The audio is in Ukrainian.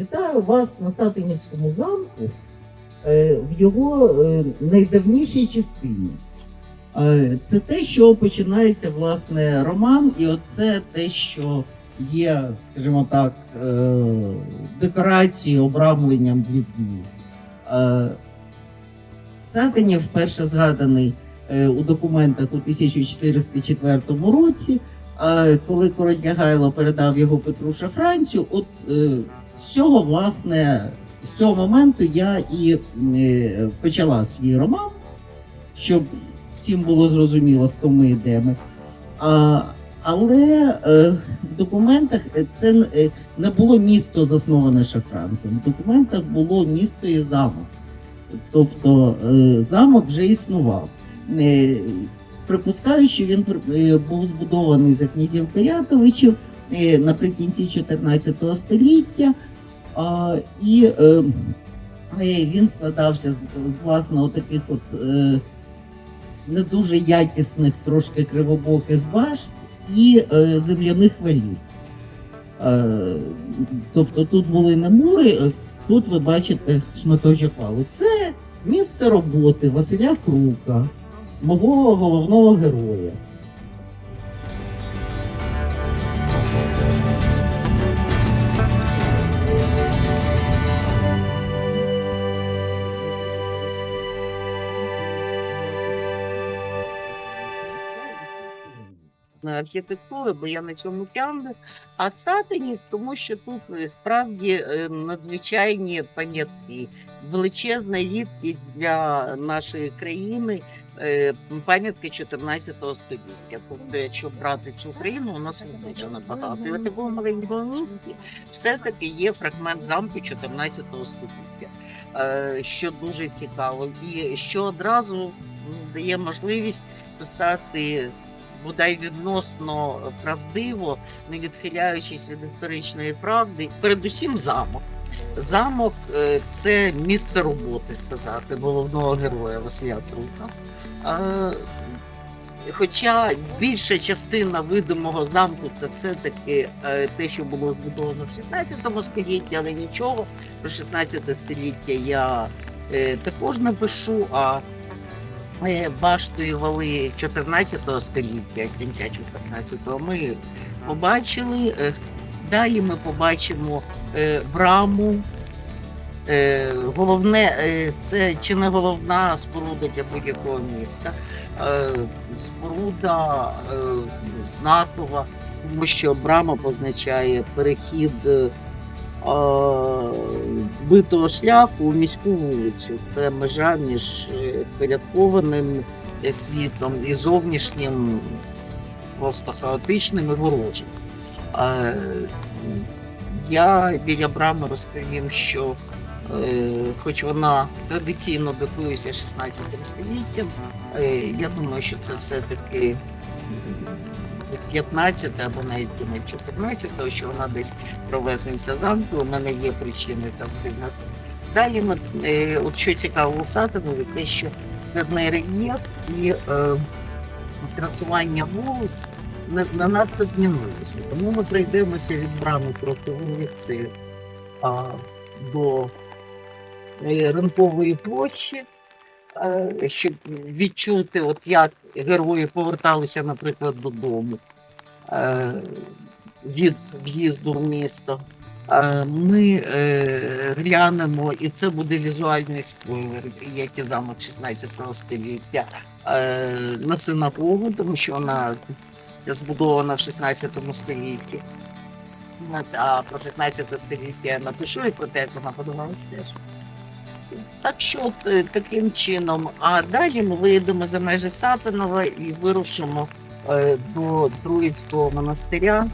Вітаю вас на Сатинівському замку е, в його е, найдавнішій частині. Е, Це те, що починається власне роман, і оце те, що є, скажімо так, декорацією, обрамленням. Е, Сатинів вперше згаданий у документах у 1404 році. Коли король Нягайло передав його Петру Шафранцю, от з цього, власне, з цього моменту я і е, почала свій роман, щоб всім було зрозуміло, хто ми і де ми. А, але е, в документах це е, не було місто засноване Шафранцем. В документах було місто і замок. Тобто е, замок вже існував. Е, припускаючи, він е, був збудований за князів Кирятовичів е, наприкінці 14 століття, і е, е, він складався з, з власне таких от е, не дуже якісних, трошки кривобоких башт і е, земляних валів. Е, тобто тут були не мури, е, тут ви бачите шматочок валу. Це місце роботи Василя Крука, мого головного героя. Архітектури, бо я на цьому тямлю. А Сатинів, тому що тут е, справді е, надзвичайні пам'ятки, величезна рідкість для нашої країни. е, Пам'ятки 14 століття. Тобто, якщо брати цю країну, у нас їх дуже набагато. І в такому маленькому місті все-таки є фрагмент замку 14 століття, що дуже цікаво, і що одразу дає можливість писати бодай відносно правдиво, не відхиляючись від історичної правди, передусім замок. Замок е, це місце роботи, сказати, головного героя Василя Крука. Е, Хоча більша частина видимого замку це все-таки е, те, що було збудовано в 16 столітті, але нічого про 16 століття я е, також напишу. А баштою вали 14 століття, кінця 14-го, ми побачили. Е, Далі ми побачимо е, браму. Е, головне, це чи не головна споруда для будь-якого міста. Споруда знакова, тому що брама позначає перехід битого шляху у міську вулицю. Це межа між е, впорядкованим е, світом і зовнішнім, просто хаотичним і ворожим. Я біля брами розповім, що е, хоч вона традиційно датується 16 століттям, я думаю, що це все-таки 15 або навіть кінець 14, тому що вона десь провезниця замку, у мене є причини там прийняти. Далі ми, е, от що цікаво у Сатинові, те, що складний рельєф і е, красування вулиць не, не надто змінилося. Тому ми прийдемося від брами проти вулиці а, до е, ринкової площі, щоб відчути, от як герої поверталися, наприклад, додому від в'їзду в місто. Е, Ми е, глянемо, і це буде візуальний спойлер, як і замок 16 століття е, на синагогу, тому що вона збудована в 16 столітті. А про 16 століття я напишу і про те, як вона будувалася теж. Так що е, таким чином. А далі ми виїдемо за межі Сатинова і вирушимо е, до Троїцького монастиря,